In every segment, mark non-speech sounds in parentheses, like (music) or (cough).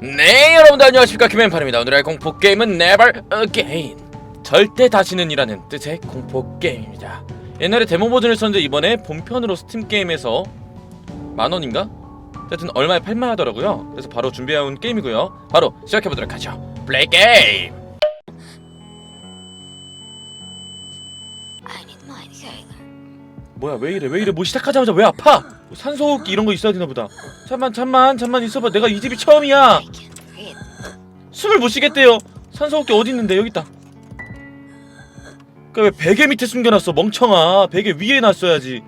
네 여러분들 안녕하십니까? 김앤판입니다. 오늘의 공포게임은 Never Again. 절대 다시는 이라는 뜻의 공포게임입니다. 옛날에 데모 버전을 썼는데 이번에 본편으로 스팀 게임에서 만원인가? 하여튼 얼마에 팔만하더라고요. 그래서 바로 준비해온 게임이고요. 바로 시작해보도록 하죠. 플레이 게임 뭐야 왜 이래 왜 이래 뭐 시작하자마자 왜 아파 뭐 산소호흡기 이런 거 있어야 되나 보다 잠만 잠만 잠만 있어봐 내가 이 집이 처음이야. 숨을 못 쉬겠대요. 산소호흡기 어디 있는데 여기 있다. 그왜 베개 밑에 숨겨놨어 멍청아. 베개 위에 놨어야지.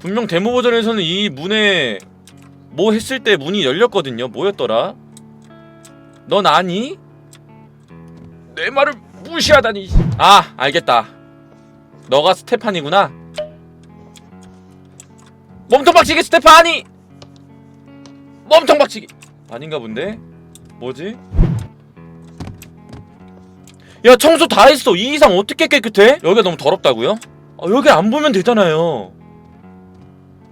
분명 데모 버전에서는 이 문에 뭐 했을 때 문이 열렸거든요. 뭐였더라? 넌 아니? 내 말을 무시하다니. 아 알겠다. 너가 스테판이구나. 몸통 박치기 스테파니. 몸통 박치기. 아닌가 본데. 뭐지? 야 청소 다 했어 이 이상 어떻게 깨끗해? 여기가 너무 더럽다고요? 아, 여기 안 보면 되잖아요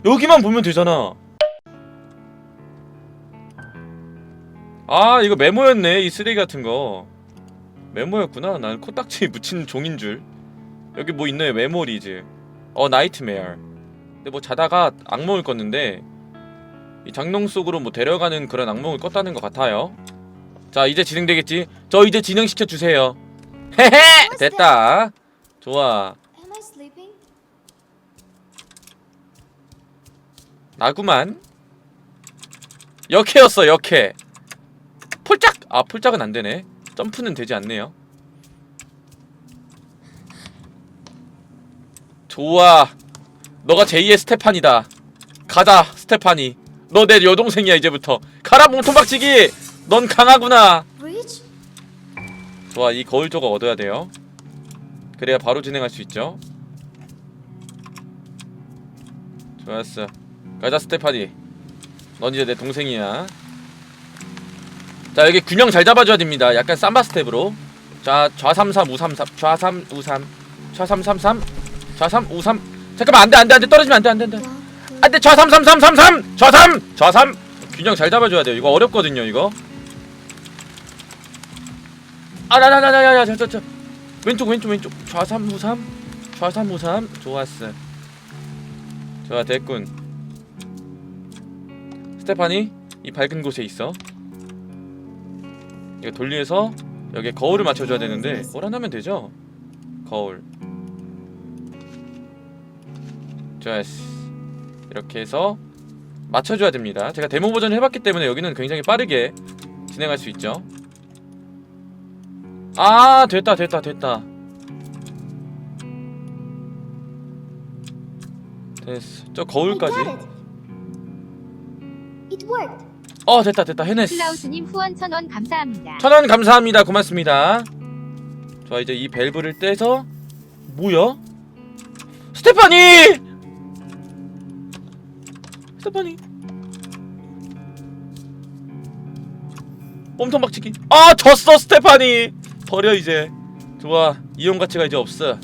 여기만 보면 되잖아 아 이거 메모였네 이 쓰레기 같은 거 메모였구나 난 코딱지 (laughs) 묻힌 종인 줄 여기 뭐 있네 메모리즈 어 나이트메어 근데 뭐 자다가 악몽을 꿨는데 이 장롱 속으로 뭐 데려가는 그런 악몽을 꿨다는 것 같아요. 자 이제 진행되겠지? 저 이제 진행시켜 주세요. 헤헤! 됐다. 좋아? 나구만. 역해였어 역해. 폴짝! 아 폴짝은 안 되네. 점프는 되지 않네요. 좋아 너가 제2의 스테판이다. 가자 스테파니 너 내 여동생이야 이제부터. 가라 몸통박치기! 넌 강하구나? 좋아 이 거울 조각 얻어야 돼요. 그래야 바로 진행할 수 있죠. 좋았어. 가자 스테파니 넌 이제 내 동생이야. 자 여기 균형 잘 잡아줘야 됩니다. 약간 삼바 스텝으로. 자 좌삼삼 우삼삼 좌삼 우삼 좌삼삼삼 좌삼 우삼 잠깐만 안돼 안돼 안돼. 떨어지면 안돼 안돼 안돼. 안돼 좌삼삼삼삼삼! 좌삼! 좌삼! 균형 잘 잡아줘야 돼요. 이거 어렵거든요 이거. 아나나나나나야 저저저. 왼쪽 왼쪽 왼쪽. 좌삼 우삼. 좌삼 우삼. 좋았어. 좋아 됐군. 스테파니 이 밝은 곳에 있어. 이거 돌리해서 여기 거울을 맞춰줘야 되는데 뭘 하면 되죠? 거울 좋았어 이렇게 해서 맞춰줘야 됩니다. 제가 데모 버전 해봤기 때문에 여기는 굉장히 빠르게 진행할 수 있죠. 아 됐다 됐다 됐다. 됐어. 저 거울까지. 어 됐다 됐다. 해냈어. 클라우스님 후원 천원 감사합니다. 천원 감사합니다. 고맙습니다. 좋아 이제 이 밸브를 떼서 뭐야? 스테파니! 스테파니 몸통 박치기. 아 졌어 스테파니. 버려 이제. 좋아. 이용 가치가 이제 없어.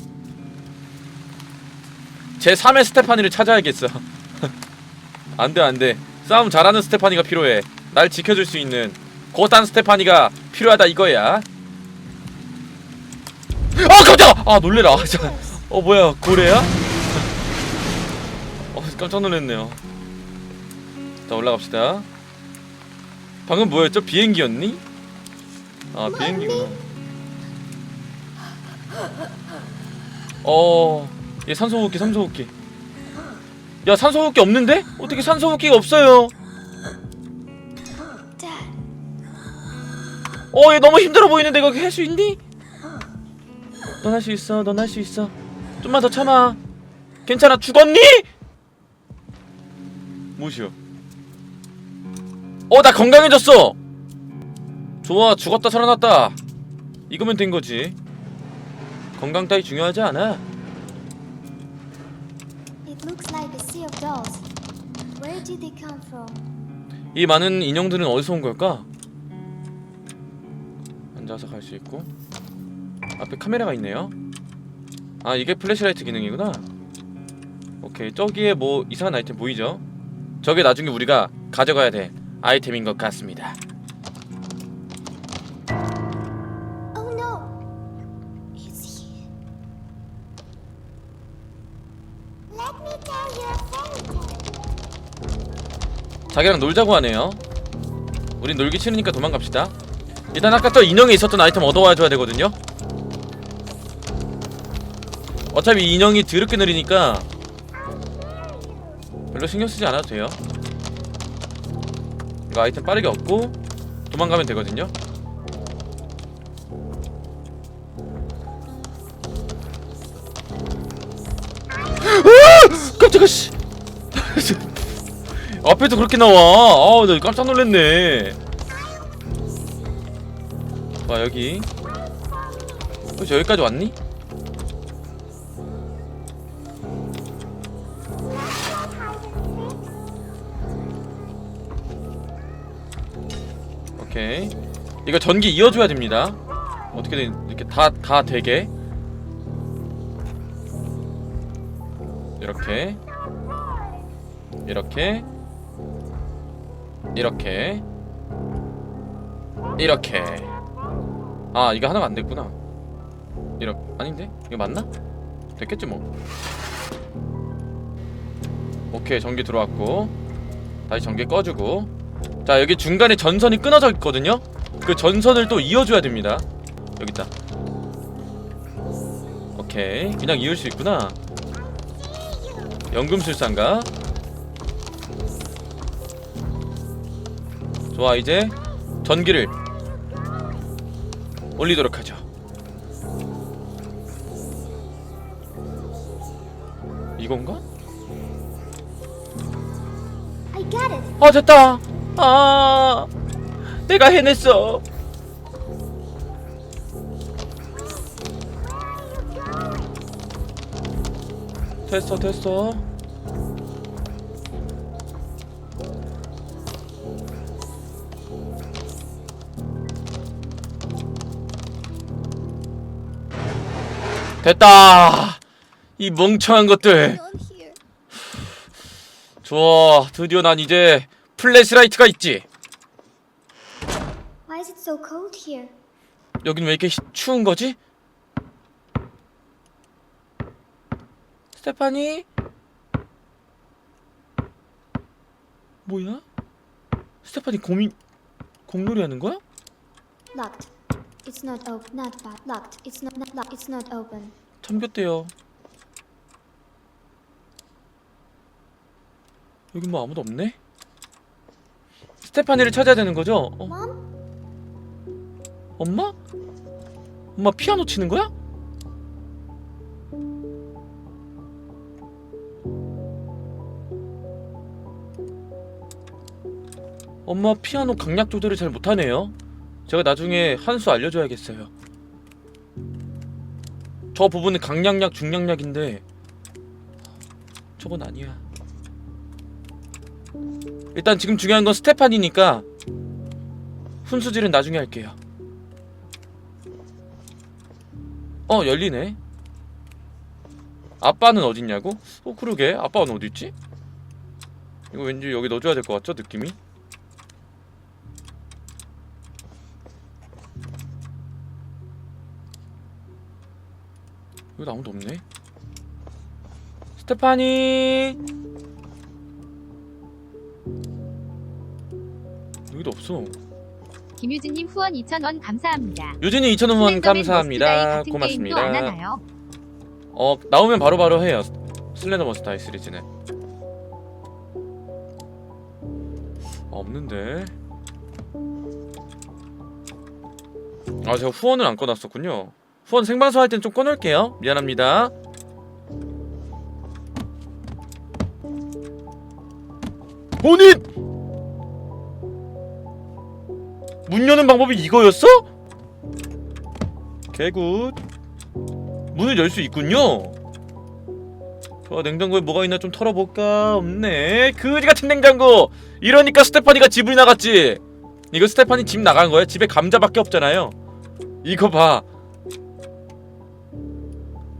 제 3의 스테파니를 찾아야겠어. (laughs) 안돼 안돼. 싸움 잘하는 스테파니가 필요해. 날 지켜줄 수 있는 고단 스테파니가 필요하다 이거야. 아 깜짝아! 아 놀래라. (laughs) 어 뭐야. 고래야? (laughs) 어 깜짝 놀랐네요 자 올라갑시다 방금 뭐였죠? 비행기였니? 아 비행기구나 어얘 산소호흡기 산소호흡기 야 산소호흡기 없는데? 어떻게 산소호흡기가 없어요 어, 얘 너무 힘들어 보이는데 이거 할 수 있니? 넌 할 수 있어. 넌 할 수 있어. 좀만 더 참아. 괜찮아. 죽었니? 뭐시여? 어, 나 건강해졌어. 좋아. 죽었다 살아났다. 이거면 된 거지. 건강 따위 중요하지 않아. it looks like a sea of dolls. Where did they come from? 이 많은 인형들은 어디서 온 걸까? 앉아서 갈 수 있고 앞에 카메라가 있네요 아 이게 플래시라이트 기능이구나 오케이 저기에 뭐 이상한 아이템 보이죠? 저게 나중에 우리가 가져가야 돼 아이템인 것 같습니다. 자기랑 놀자고 하네요. 우린 놀기 싫으니까 도망갑시다. 일단 아까 저 인형에 있었던 아이템 얻어와줘야 되거든요. 어차피 인형이 드럽게 느리니까 별로 신경 쓰지 않아도 돼요. 이거 아이템 빠르게 얻고 도망가면 되거든요. 으아! 깜짝아 씨. (laughs) 앞에도 그렇게 나와. 아우 나 깜짝 놀랐네. 와 여기. 여기까지 왔니? 오케이. 이거 전기 이어줘야 됩니다. 어떻게든 이렇게 다 다 되게. 이렇게. 이렇게. 이렇게. 이렇게. 아 이거 하나가 안 됐구나. 이렇게 아닌데? 이거 맞나? 됐겠지 뭐. 오케이 전기 들어왔고. 다시 전기 꺼주고 자 여기 중간에 전선이 끊어져 있거든요. 그 전선을 또 이어줘야 됩니다. 여기 있다. 오케이. 그냥 이을 수 있구나. 연금술사인가. 좋아 이제 전기를 올리도록 하죠. 이건가? 아 됐다 아 내가 해냈어. 됐어 됐어. 됐다. 이 멍청한 것들. 좋아 드디어 난 이제 플래시라이트가 있지 Why is it so cold here? 여긴 왜 이렇게 히- 추운 거지? 스테파니? 뭐야? 스테파니 고민 공놀이 하는 거야? Locked. It's not open. Not bad. Locked. It's not, not locked. It's not open. 잠겼대요. 여긴 뭐 아무도 없네? 스테파니를 찾아야 되는 거죠? 어? 엄마? 엄마 피아노 치는 거야? 엄마 피아노 강약 조절을 잘 못하네요. 제가 나중에 한 수 알려줘야겠어요. 저 부분은 강약약, 중량약인데 저건 아니야. 일단 지금 중요한 건 스테판이니까 훈수질은 나중에 할게요. 어 열리네. 아빠는 어딨냐고? 어 그러게 아빠는 어디 있지? 이거 왠지 여기 넣어줘야 될 것 같죠 느낌이? 여기 아무도 없네. 스테파니 여기도 없어. 김유진님 후원 2,000원 감사합니다. 유진이 2,000원 후원 슬렌더맨 감사합니다. 고맙습니다. 어 나오면 바로바로 해요. 슬렌더 머스타이 시리즈는. 아, 없는데. 아 제가 후원을 안 꺼놨었군요. 후원 생방송 할 땐 좀 꺼놓을게요. 미안합니다. 본인! 문 여는 방법이 이거였어? 개굿. 문을 열 수 있군요. 좋아 냉장고에 뭐가 있나 좀 털어볼까? 없네. 그지 같은 냉장고. 이러니까 스테파니가 집을 나갔지. 이거 스테파니 집 나간 거야? 집에 감자밖에 없잖아요. 이거 봐.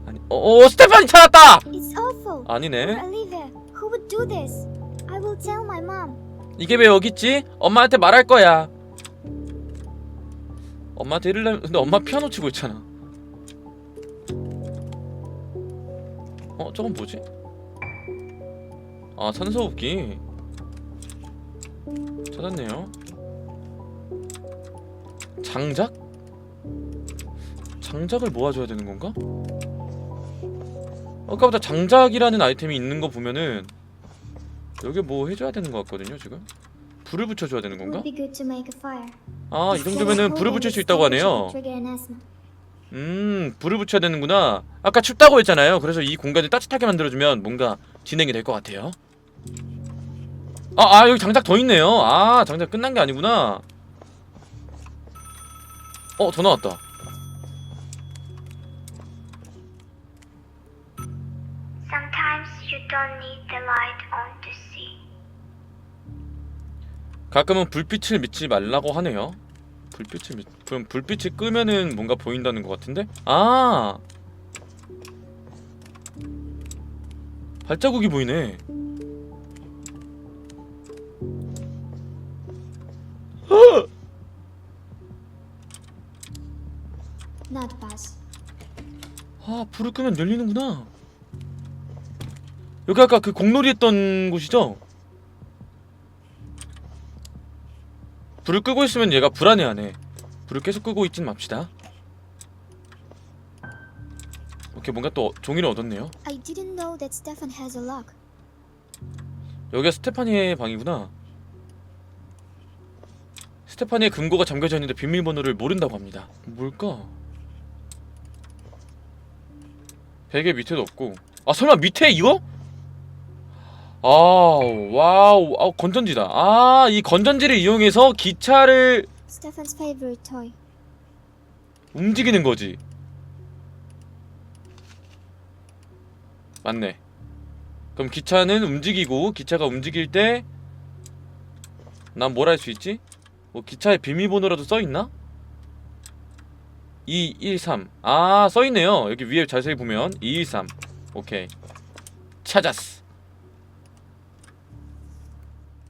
아니, 어, 어 스테파니 찾았다. 아니네. 이게 왜 여기 있지? 엄마한테 말할 거야. 엄마한테 이르려면 근데 엄마 피아노 치고 있잖아. 어, 저건 뭐지? 아, 산소호흡기. 찾았네요. 장작? 장작을 모아줘야 되는 건가? 아까보다 장작이라는 아이템이 있는 거 보면은 여기 뭐 해줘야 되는 것 같거든요 지금 불을 붙여줘야 되는 건가? 아 이 정도면은 불을 붙일 수 있다고 하네요. 음 불을 붙여야 되는구나 아까 춥다고 했잖아요 그래서 이 공간을 따뜻하게 만들어주면 뭔가 진행이 될 것 같아요 아, 아 여기 장작 더 있네요 아 장작 끝난 게 아니구나 어더 나왔다 Sometimes you don't need the light on to see. 가끔은 불빛을 믿지 말라고 하네요 불빛을 믿... 그럼 불빛이 끄면은 뭔가 보인다는 것 같은데? 아 발자국이 보이네. (gasps) 아 불을 끄면 열리는구나 여기 아까 그 공놀이 했던 곳이죠? 불을 끄고 있으면 얘가 불안해하네 불을 계속 끄고 있진 맙시다 오케이 뭔가 또 종이를 얻었네요 I didn't know that Stefan has a lock. 여기가 스테파니의 방이구나 스테파니의 금고가 잠겨져 있는데 비밀번호를 모른다고 합니다 뭘까? 베개 밑에도 없고 아 설마 밑에 이거? 아 와우. 아 건전지다. 아 이 건전지를 이용해서 기차를 Stefan's favorite toy. 움직이는 거지. 맞네. 그럼 기차는 움직이고 기차가 움직일 때 난 뭘 할 수 있지? 뭐 기차의 비밀번호라도 써있나? 213 아 써있네요. 여기 위에 자세히 보면 213 오케이. 찾았어 It worked.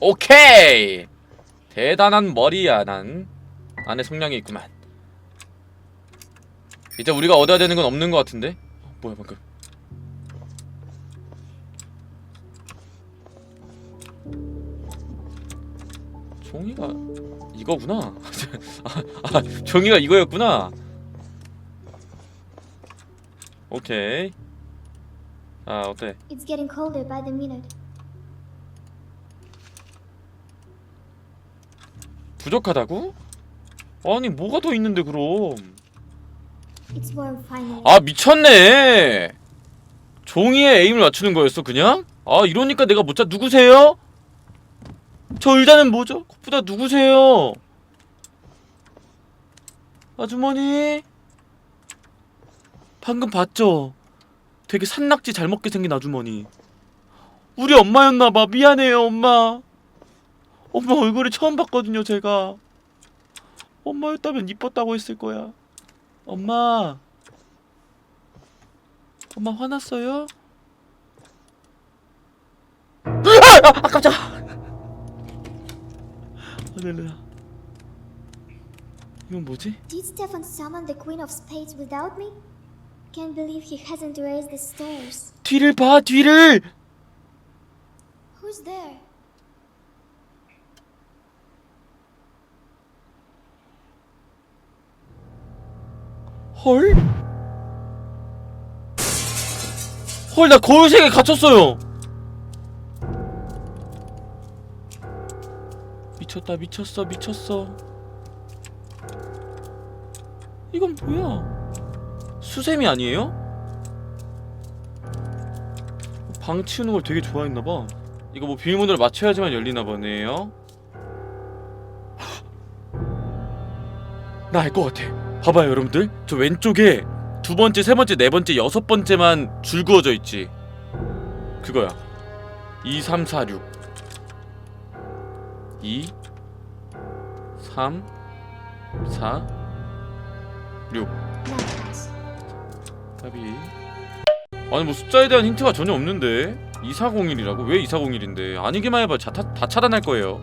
오케이. 대단한 머리야 난. 안에 성량이 있구만. 이제 우리가 얻어야 되는 건 없는 것 같은데? 어, 뭐야 방금. 종이가 이거구나. (laughs) 아, 아 종이가 이거였구나. 오케이. 아 어때? It's getting colder by the minute. 부족하다고? 아니 뭐가 더 있는데 그럼. 아 미쳤네 종이에 에임을 맞추는 거였어 그냥? 아 이러니까 내가 못자 누구세요? 저 의자는 뭐죠? 콧보다 누구세요? 아주머니 방금 봤죠? 되게 산낙지 잘 먹게 생긴 아주머니 우리 엄마였나봐 미안해요 엄마 엄마 얼굴을 처음 봤거든요 제가 엄마였다면 이뻤다고 했을 거야 엄마 엄마 화났어요? 아, 아, 아 깜짝아 아, 놀래라 이건 뭐지? Did Stefan summon the Queen of Spades without me? Can't believe he hasn't raised the stairs. 뒤를 봐 뒤를 Who's there? 헐? 헐 나 거울색에 갇혔어요. 미쳤다 미쳤어 미쳤어. 이건 뭐야? 수세미 아니에요? 방 치우는 걸 되게 좋아했나봐. 이거 뭐 비밀번호를 맞춰야지만 열리나 보네요. 나 알 것 같아 봐봐요 여러분들. 저 왼쪽에 두 번째 세 번째 네 번째 여섯 번째만 줄 그어져 있지. 그거야. 2 3 4 6 2 3 4 6 Not pass. 답이 아니 뭐 숫자에 대한 힌트가 전혀 없는데. 2401이라고? 왜 2401인데? 아니기만 해봐 자, 다, 다 차단할 거예요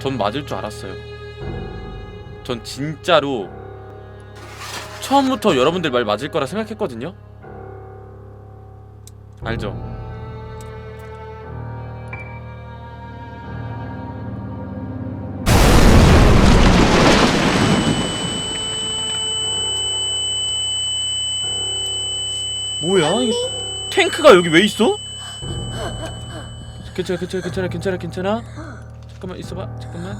전 맞을 줄 알았어요. 전 진짜로 처음부터 여러분들 말 맞을 거라 생각했거든요. 알죠? 뭐야? 이 탱크가 여기 왜 있어? 괜찮아 괜찮아 괜찮아 괜찮아 괜찮아 잠깐만 있어봐. 잠깐만.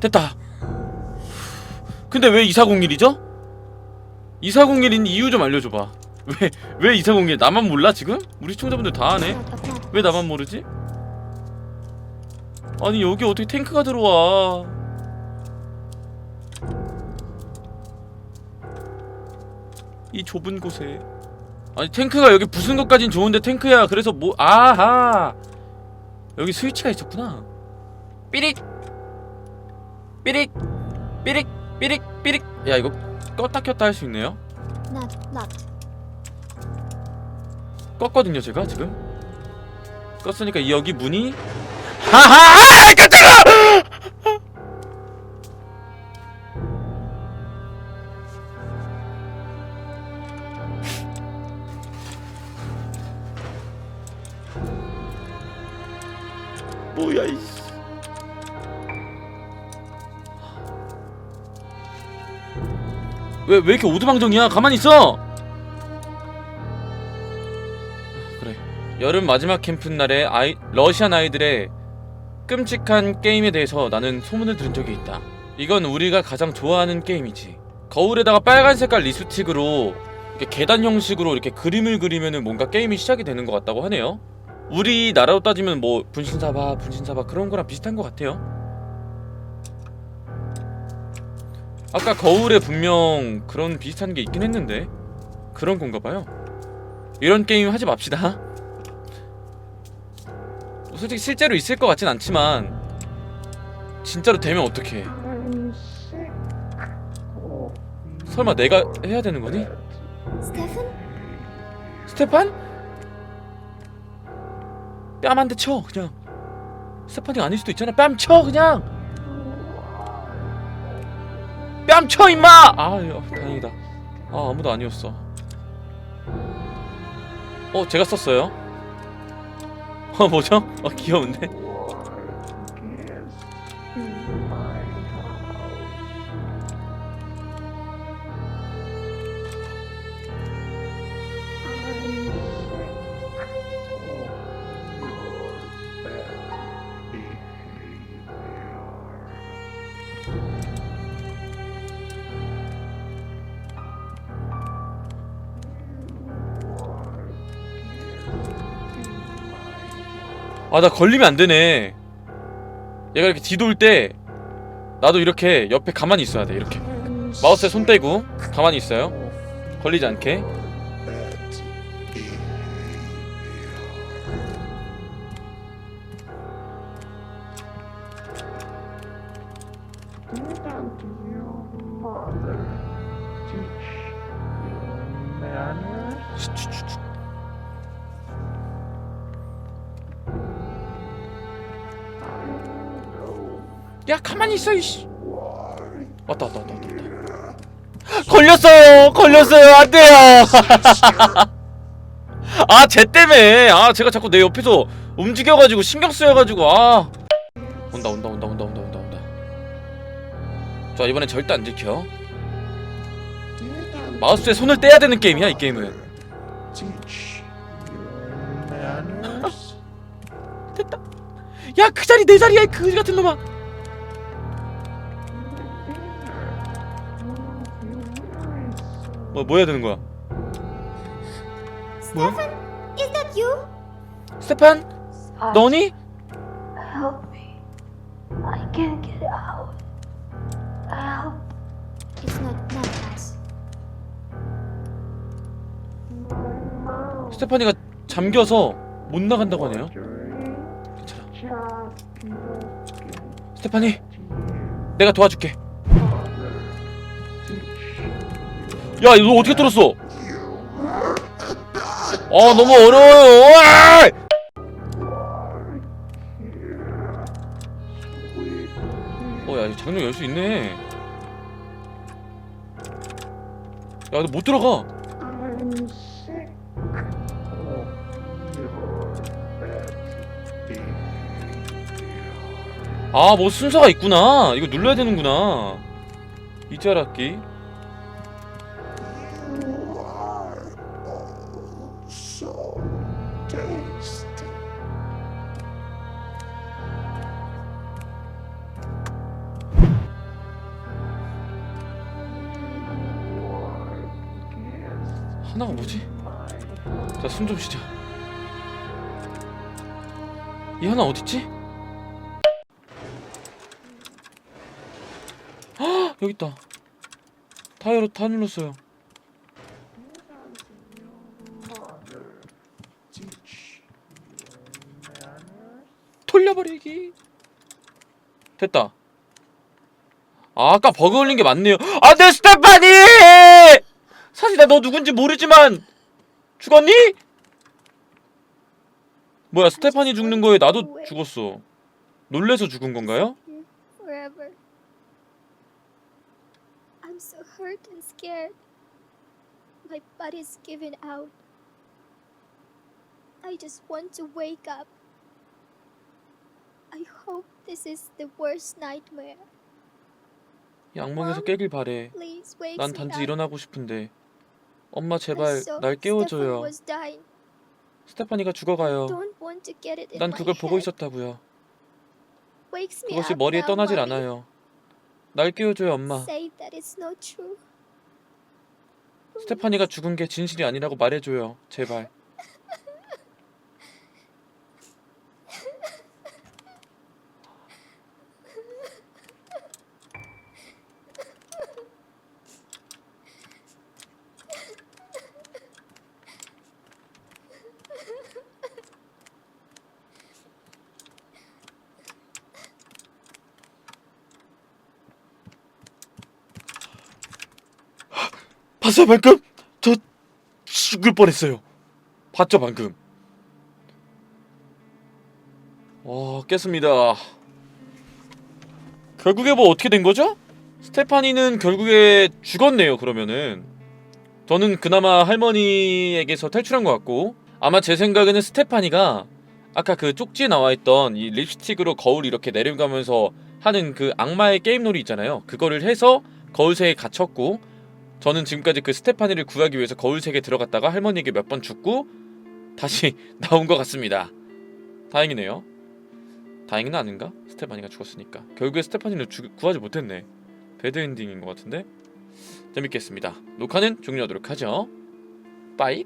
됐다. 근데 왜 2401이죠? 2401인 이유 좀 알려줘봐. 왜 왜 2401 나만 몰라 지금? 우리 시청자분들 다 아네. 왜 나만 모르지? 아니 여기 어떻게 탱크가 들어와? 이 좁은 곳에. 아니 탱크가 여기 부순 것까진 좋은데 탱크야. 그래서 뭐 아하 여기 스위치가 있었구나. 삐릭. 삐릭. 삐릭. 삐릭. 삐릭. 야 이거 껐다 켰다 할 수 있네요? Not locked. 껐거든요 제가 지금. 껐으니까 여기 문이 하하 깜짝아 뭐 왜, 왜 이렇게 오두방정이야? 가만히 있어! 그래. 여름 마지막 캠프 날에 아이, 러시안 아이들의 끔찍한 게임에 대해서 나는 소문을 들은 적이 있다. 이건 우리가 가장 좋아하는 게임이지. 거울에다가 빨간 색깔 립스틱으로 이렇게 계단 형식으로 이렇게 그림을 그리면은 뭔가 게임이 시작이 되는 것 같다고 하네요. 우리 나라로 따지면 뭐 분신사바, 분신사바 그런 거랑 비슷한 것 같아요. 아까 거울에 분명 그런 비슷한 게 있긴 했는데 그런 건가 봐요. 이런 게임 하지 맙시다. 솔직히 실제로 있을 것 같진 않지만 진짜로 되면 어떡해. 설마 내가 해야 되는 거니? Stefan? 스테판? 뺨 한 대 쳐 그냥 스테판이 아닐 수도 있잖아 뺨 쳐 그냥 뺨쳐 임마! 아 야, 다행이다. 아 아무도 아니었어. 어 제가 썼어요? 어 뭐죠? 어 귀여운데 아 나 걸리면 안 되네. 얘가 이렇게 뒤돌 때 나도 이렇게 옆에 가만히 있어야 돼 이렇게. 마우스에 손 떼고 가만히 있어요. 걸리지 않게 걸렸어요. 안 돼요. (laughs) 아 쟤 때문에. 아 제가 자꾸 내 옆에서 움직여가지고 신경 쓰여가지고 아. 온다 온다 온다 온다 온다 온다 온다. 자 이번엔 절대 안 지켜. 마우스에 손을 떼야 되는 게임이야 이 게임은. 됐다. 야 그 자리 내 자리야 이 그지 같은 놈아 뭐, 뭐 해야 되는 거야? 뭐야? Stefan? Is that you? 스테판? 너니? Help me. I can't get out. Help. It's not that nice. 스테파니가 잠겨서 못 나간다고 하네요. 괜찮아. 스테파니, 내가 도와줄게. 야, 너 어떻게 뚫었어? 아, 너무 어려워요. 으아! 어야 이거 장롱 열 수 있네 야 너 못 들어가 아 뭐 순서가 있구나 이거 눌러야 되는구나 알았기 하나가 뭐지? 자 숨 좀 쉬자 이 하나 어딨지? 헉, 여기 있다. 타이어로 다 눌렀어요. 돌려버리기. 됐다. 아, 아까 버그 걸린 게 맞네요. 안 돼 스테파니! 사실 나너 누군지 모르지만 죽었니? 뭐야 스테파니 죽는 거에 나도 죽었어. 놀래서 죽은 건가요? Here forever. I'm so hurt and scared. My body's giving out. I just want to wake up. I hope this is the worst nightmare. 이 악몽에서 깨길 바래. Please wake 난 me 단지 up. 일어나고 싶은데. 엄마 제발 날 깨워줘요. 스테파니가 죽어가요. 난 그걸 보고. 있었다고요. 그것이 머리에 떠나질. 않아요. 날 깨워줘요, 엄마. 스테파니가 죽은 게 진실이 아니라고 말해줘요. 제발. 봤어요 방금? 저 죽을 뻔했어요. 봤죠 방금? 와 깼습니다. 결국에 뭐 어떻게 된 거죠? 스테파니는 결국에 죽었네요. 그러면은 저는 그나마 할머니에게서 탈출한 것 같고 아마 제 생각에는 스테파니가 아까 그 쪽지에 나와 있던 이 립스틱으로 거울 이렇게 내려가면서 하는 그 악마의 게임놀이 있잖아요. 그거를 해서 거울새에 갇혔고 저는 지금까지 그 스테파니를 구하기 위해서 거울색에 들어갔다가 할머니에게 몇 번 죽고 다시 (laughs) 나온 것 같습니다. 다행이네요. 다행은 아닌가? 스테파니가 죽었으니까. 결국에 스테파니를 주- 구하지 못했네. 배드 엔딩인 것 같은데. 재밌겠습니다. 녹화는 종료하도록 하죠. 빠이.